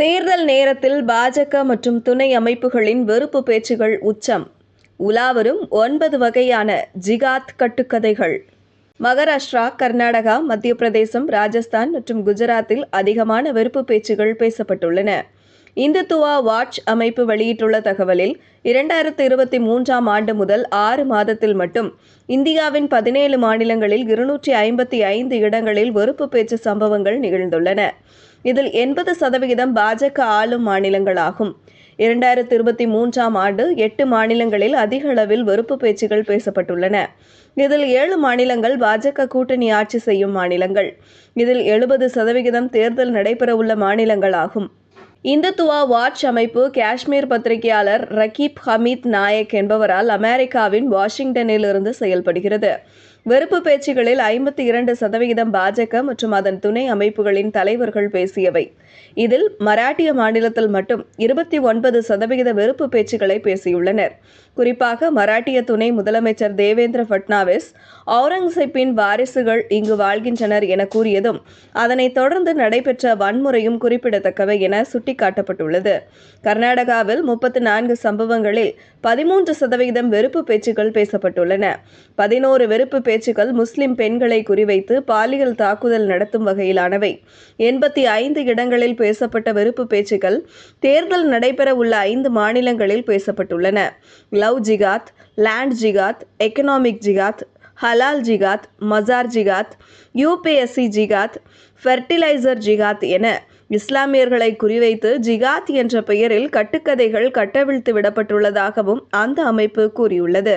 தேர்தல் நேரத்தில் பாஜக மற்றும் துணை அமைப்புகளின் வெறுப்பு பேச்சுகள் உச்சம். உலாவரும் ஒன்பது வகையான ஜிகாத் கட்டுக்கதைகள். மகாராஷ்டிரா கர்நாடகா மத்திய பிரதேசம் ராஜஸ்தான் மற்றும் குஜராத்தில் அதிகமான வெறுப்பு பேச்சுகள் பேசப்பட்டுள்ளன. இந்துத்துவா வாட்ச் அமைப்பு வெளியிட்டுள்ள தகவலில் இரண்டாயிரத்து இருபத்தி மூன்றாம் ஆண்டு முதல் ஆறு மாதத்தில் மட்டும் இந்தியாவின் பதினேழு மாநிலங்களில் இருநூற்றி ஐம்பத்தி ஐந்து இடங்களில் வெறுப்பு பேச்சு சம்பவங்கள் நிகழ்ந்துள்ளன. இதில் எண்பது சதவிகிதம் பாஜக ஆளும் மாநிலங்களாகும். இரண்டாயிரத்து இருபத்தி மூன்றாம் ஆண்டு எட்டு மாநிலங்களில் அதிக அளவில் வெறுப்பு பேச்சுகள் பேசப்பட்டுள்ளன. இதில் ஏழு மாநிலங்கள் பாஜக கூட்டணி ஆட்சி செய்யும் மாநிலங்கள். இதில் எழுபது சதவிகிதம் தேர்தல் நடைபெறவுள்ள மாநிலங்களாகும். இந்துத்துவா வாட்ச் அமைப்பு காஷ்மீர் பத்திரிகையாளர் ரகீப் ஹமீத் நாயக் என்பவரால் அமெரிக்காவின் வாஷிங்டனில் இருந்து செயல்படுகிறது. வெறுப்பு பேச்சுகளில் ஐம்பத்தி இரண்டு சதவிகிதம் பாஜக மற்றும் அதன் துணை அமைப்புகளின் தலைவர்கள் பேசியவை. இதில் மராட்டிய மாநிலத்தில் மட்டும் இருபத்தி ஒன்பது சதவிகித வெறுப்பு பேச்சுகளை பேசியுள்ளனர். குறிப்பாக மராட்டிய துணை முதலமைச்சர் தேவேந்திர பட்னாவிஸ் அவுரங்கசீப்பின் வாரிசுகள் இங்கு வாழ்கின்றனர் என கூறியதும் அதனைத் தொடர்ந்து நடைபெற்ற வன்முறையும் குறிப்பிடத்தக்கவை என சுட்டிக்காட்டப்பட்டுள்ளது. கர்நாடகாவில் முப்பத்தி நான்கு சம்பவங்களில் பதிமூன்று சதவிகிதம் வெறுப்பு பேச்சுகள் பேசப்பட்டுள்ளன. பதினோரு வெறுப்பு பேச்சுக்கள் முஸ்லிம் பெண்களை குறிவைத்து பாலியல் தாக்குதல் நடத்தும் வகையிலானவை. எண்பத்தி ஐந்து இடங்களில் பேசப்பட்ட வெறுப்பு பேச்சுக்கள் தேர்தல் நடைபெற உள்ள ஐந்து மாநிலங்களில் பேசப்பட்டுள்ளன. லவ் ஜிகாத் லேண்ட் ஜிகாத் எக்கனாமிக் ஜிகாத் ஹலால் ஜிகாத் மசார் ஜிகாத் யூபிஎஸ்சி ஜிகாத் ஃபெர்டிலைசர் ஜிகாத் என இஸ்லாமியர்களை குறிவைத்து ஜிகாத் என்ற பெயரில் கட்டுக்கதைகள் கட்டவிழ்த்து விடப்பட்டுள்ளதாகவும் அந்த அமைப்பு கூறியுள்ளது.